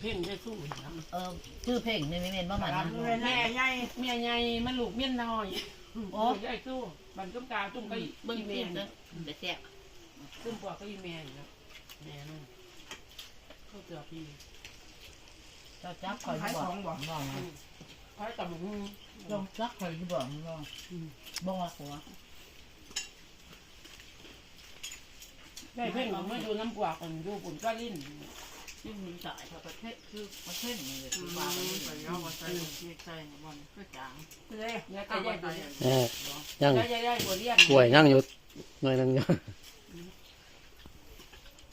เพ่งได้สู้นะเออชื่อเพลงนี่ไม่เมนว่ามันนะแม่ใหญ่เมียใหญ่มันลูกเมียน้อยโอ้ใหญ่สู้บันตุ้มกาตุ้มก็เบิ้งเมีเมียยนะเด้อเดี๋ยวแซ่บตุ้มปอกก็อีเมียนะแม่นั่นเขาเจอพี่เจ้าจับคอยที่บอกบอกนะคอยกับมึงลองจับคอยที่บอกบอกบอกว่าหัวได้เพ่งไม่ดูน้ำปวกกันดูฝุ่นก็ลิ้น ที่ายเขาประเทศคือประเทศนี่เลยคือว่ามันไปย่อมาใส่เชียใส่บอลก็จางเลยเนี่ยก็ยไปแหม่ยังได้ได้ได้บัวเลี้ยนป่วยยังอยู่หน่อยนึงอยู่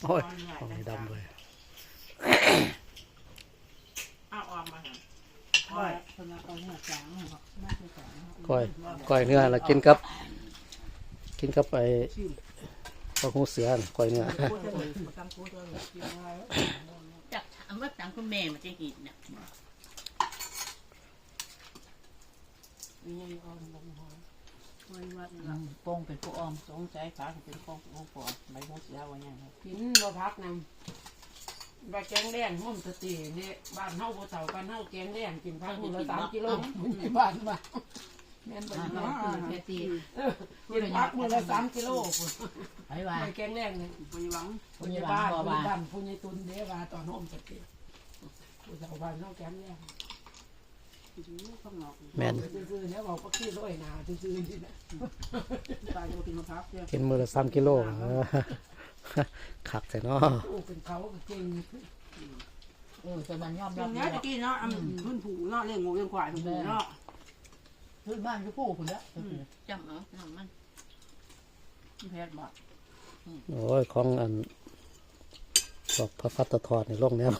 โอ้ยของดำเลยเอาออกมาเห็นคอยคนละคนละจางมากจางก้อยก้อยเนื้อแล้วกินกับ กินกับไอ้ปลาหูเสือน่ะก้อยเนื้อ ว่าตังคุณแม่มันจะกินเนี่ยนี่ออมลงหอยหอยวัดปงเป็นผู้ออมสงสัยขาเป็นปงผู้ปอดใบหูเสียวันนี้กินบ่พักนำบาแกงแดงห้อมสติเนี่บ้านเฮาบ่เฒ่าบ้านเฮาแกงแดงกินพักมื้อละสามกิโลบ้านมาแม่นบ่เนาะแค่ตีกินพักมื้อละสามกิโลพุ่นไอ้ว่าไปแกงแดงนี่ไปหวังผู้บ้านผู้บ้านผู้ตุนเด้ว่าตอนห้อมสติ ผู้เฒ่าบ้านเฮาแกงแดงแม่นซื่อๆเนี่ยบอกว่าขี้ร้อยหนาซื่อๆนี่นะตายจะกินมะพร้าวเนี่ยกินมือละสามกิโลเออขักใส่เนาะโอ้เป็นเขาก็เก่งเออแต่มันยอมตรัรบงเนเนี้ยตะกี้เนาะอืมพื้นผูเนาะเลี้ยงงูเลี้ยงควายพื้นผูเนาะพื้นบ้านคือผู้คุณละจำเอาน้ำมันแพทย์บอกโอ้ยของอันบอกพระพัตตทอดในโลกเนี้ย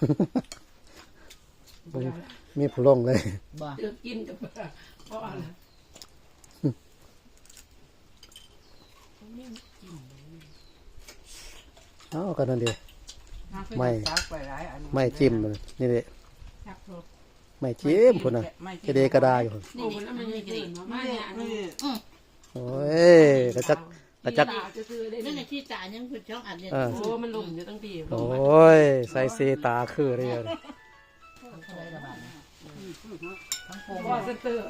มีผู้ลงเลย บ่เดือกินกับเพราะอะไรเอ้ากันนั่นดีไม่จักไปหลายอันไม่จิ้มเลยนี่เลยจักโทษไม่จิ้มพุ่นน่ะไม่กระเดกระดาอยู่พุ่นโอ้มันมันมีกลิ่นมาเนี่ยนี่โอ้ยกระจักกระจักจะซื้อได้นั่นแหละที่ตายังคุณช่องอันเนี่ยเออโอ้มันลุ่มอยู่ตั้งปีโอ้ย ใส่เซตาคือเรียน อะไรระบาดทั้งปงว่าเซนเตอร์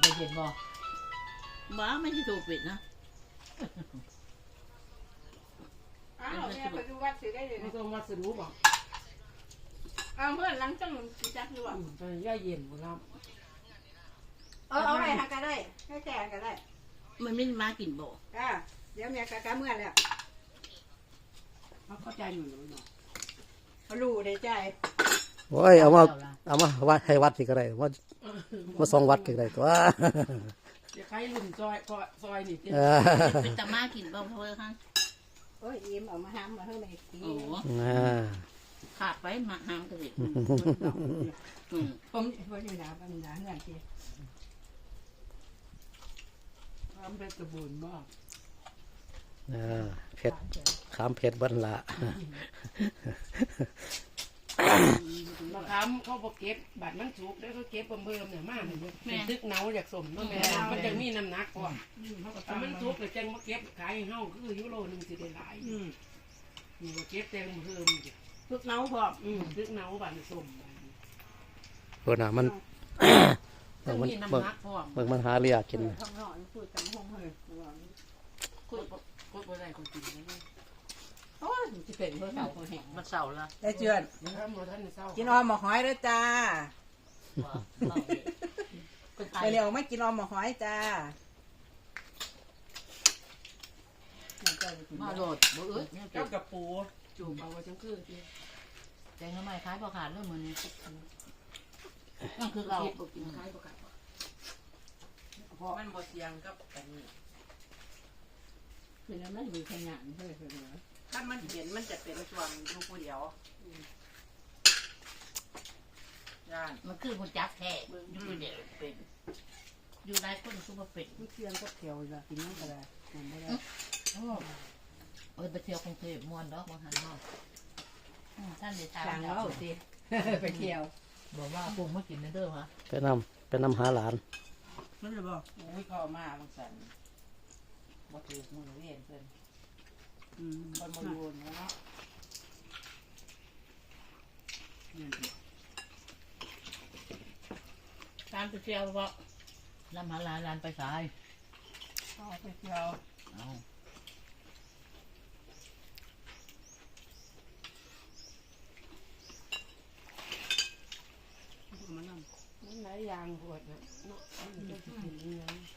ได้เห็นบ่บ้าไม่ใช่ถูกปิดนะอ้าวแม่ไปดูวัดสิได้เลยไม่ต้องวัดสรุปอะอ้าวเพื่อนหลังจังสิจักอยู่อะตอนย่าเย็นหมดแล้วเออเอาไปหาก็ได้ให้แก่ก็ได้มันไม่มากินบ่อ่า เดี๋ยวแม่กะกะเมื่อแล้วเขาเข้าใจหนูเนาะเขารู้ได้ใจโอ้ยเอามาเอามาวัดให้วัดที่ก็ได้ว่ามาสองวัดก็ได้ตัวจะใครลุ่มซอยซอยนี่เออเป็นตามากินบ่เพราะว่าโอ้ยอิ่มเอามาห้ามมาให้แม่กินโอ้อ่าขาดไปมาหามกันสิผมผมอยู่นะปัญญาเงื่อนที่ทำเป็นกระบุนบ้างอ่า เผ็ดขามเผ็ดบันละมะขามเขาบอกเก็บบัตรมันสุกแล้วก็เก็บเบิ่มๆเนี่ยมากเลยมันตึกเนาอยากสมเนาะแม่มันจะมีน้ำหนักกว่าถ้ามันสุกเลยจังมาเก็บขายให้เฮาคือยูโรนึงสิได้หลายอืมนี่ว่าเก็บแต่เพิ่มจ้ะทุกเนาพร้อมอืมตึกเนาบัตรสมเพื่อนน่ะมันต้เบิ่องงมันมีเบิ่งน้ำหนักพร้อมเบิ่งมันหาเรียกกินข้างนอก พูดกันห้องเลยคุยคุยบ่ได้คนกินนะโอ้ยจะเป็นเพื่อเสาคนแห่งมันเศร้าละได้เจือนถ้าหมดท่านเศร้ากินออมหมกหอยด้วยจ้าเป็นไไปเร็วไม่กินออมหมกหอยจ้ามาโหลดบ่เอ้ยเจ้ากับปูจูบเอาไว้จังคือที่แตงทำไมคล้ายพอขาดเรื่องมือนี้นั่นคือเรา เราบ่กินคล้ายบ่กัดเพราะมันบดเสียงกับอันนี้ คือนั้นมันอยู่ขยันเฮ้ยเฮ้ยถ้ามันเห็นมันจะเป็นช่วงอยู่ผู้เดียวย่านมันคือคนจักแท้อยู่เดียวเป็น อยู่ได้คนคือว่าเป็นมันเสียงกับเขียวเลยกินนั่นก็ได้กินไม่ได้โอ้เออไปเที่ยวกรุงเทพม่วนดอกบางหันเนาะท่านเดชาจางแล้วสิไปเที่ยว บอกว่าปรุงมากินในเด้อฮะไปนำไปนำหาหลานมันจะบอกโอ้ยพ่อมาบางสัน บ่ถือมือเวียนเพิ่นอืมคนมาโยนเนาะตามไปเที่ยวบ่ลำหาลานลานไปสาย ก็ไปเที่ยวเอามานั่งมันหลายอย่างปวดนะเนาะมันจะกินเนื้อไ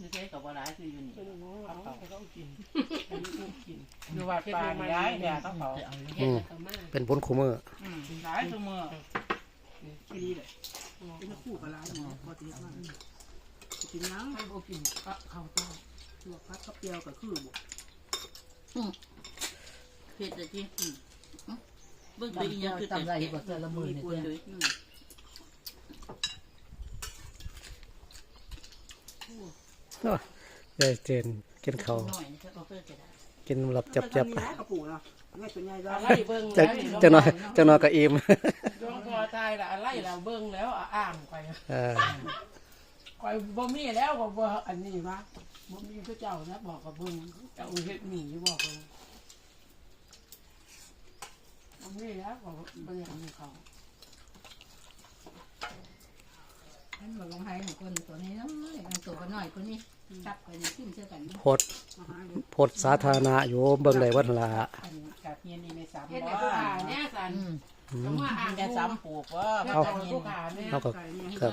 ม่ใช่กับว่าร้ายคืออยู่นี่เป็นน้องเอาเขาต้องกินอันองดูว่าปลาย้ายเนี่ยต้องเขาเอาเลยเฮ็ดแล้วก็มเป็นผลคูมืออืมย้ายตัวมือแค่นี้แหละเป็นคู่กับร้านเนี่ยพอจะเรียกว่ากินน้ำให้บ่กินก็ข้าวต้มตัวพัดข้าวเปรียวกับคือบุกเผ็ดแต่ที่เบิ่งตัวอีหยังคือต่ำไรบ่เจอละมือเนี่กวนเเลอยอืมยายเจนกินเขาวหน่อยนี่ก็เอาเพิ่นจะได้กินหลับจับจับมีนะกระปุกเนาะง่ายตัวใหญ่แล้วอะไรเบิ่งจะแล้วจะนอนจะนอนกับอิ่มดวงพอตายละอะไรเราเบิ่งแล้วอ่างไปเออคอยบ่มีแล้วก็บ่อันนี้วะบ่มีพระเจ้านะบอกกับเบิ่งเจ้าเฮ็ดหนีบอกเบิ่งบ่มีแล้วก็บ่อยากมีเขา อัน บอกลงให้หนูคนตัวนี้น้อยอันตัวก็น้อยคนนี้จับไปนี่ขึ้นเชื่อกันโพดโพดสาธารณะอยู่เบิ่งได้วัดละอันกับเฮียนี่ในสามเฮ็ดบ่ให้ผู้ขาเนี่ยสันอืมอืก็มมาอ่างแค่ผู้สามปลูกว่าแล้วเอาก็ผู้ขาเนี่ยเขาก็ครับ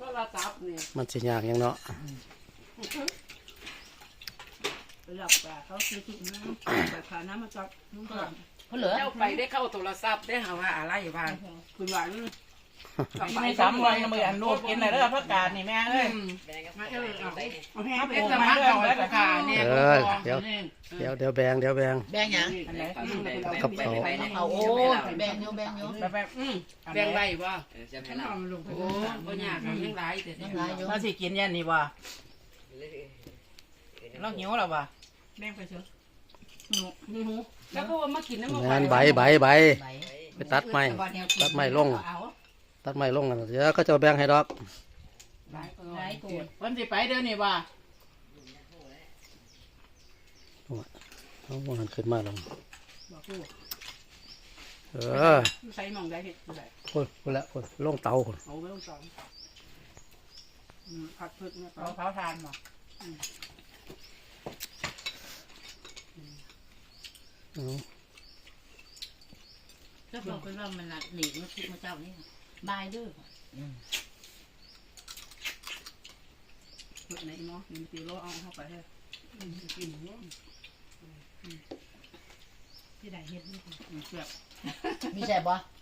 ก็ระตับนี่มันสิยากหยังเนาะไปหลับปลาเขาซื้อถุงน้ำไปขาน้ำมาจับนุ่งก่อนเพิ่นเหลือเจ้าไปได้เข้าโทรศัพท์ได้หาว่าอะไรบ้างคุณหวาน ในสามวันมืออันลูกกินอะไรเด้อพักกาดนี่แม่เอ้ยมาเออเอาเอาแห้งเฮ็ดสมัครเอาแล้วผู้ขาเนี่ยเออเดี๋ยวเดี๋ยวเดี๋ยวแบ่งเดี๋ยวแบ่งแบ่งหยังอันไหนกับเขาเอาโอ้แบ่งอยู่แบ่งอยู่แบบแบบอืมแบ่งไว้บ่จะให้เราลงไปโอ้บ่ยากเอายังหลายแต่ยังหลายอยู่เราสิกินยันนี่บ่เราหิวแล้วบ่แบ่งไปเถอะแล้วก็ว่ามากินน้ำมันงานใบใบใบใบไปตัดไม้ตัดไม้ลงเอา ตัดไม้ลงกันเดี๋ยวก็จะแบ่งให้ดอกหลายก็หลายโกดวันสิไปเด้อนี่บ่เอามันขึ้นมาลงบอกกูเออใส่หมองได้เห็ดได้พุ่นพุ่นละพุ่นลงเตาพุ่นเอาไว้ตรงสองผัดเผือกเนี่ยเขาเขาทานบ่เอาก็บอกเป็นว่ามันหลีกมาคิดมาเจ้านี่ บายเด้อเผือกไหนเนาะมีตีโลเอาเข้าไปให้กินเนาะที่ไหนเฮ็ดนี่เสียบมีแซ่บบ่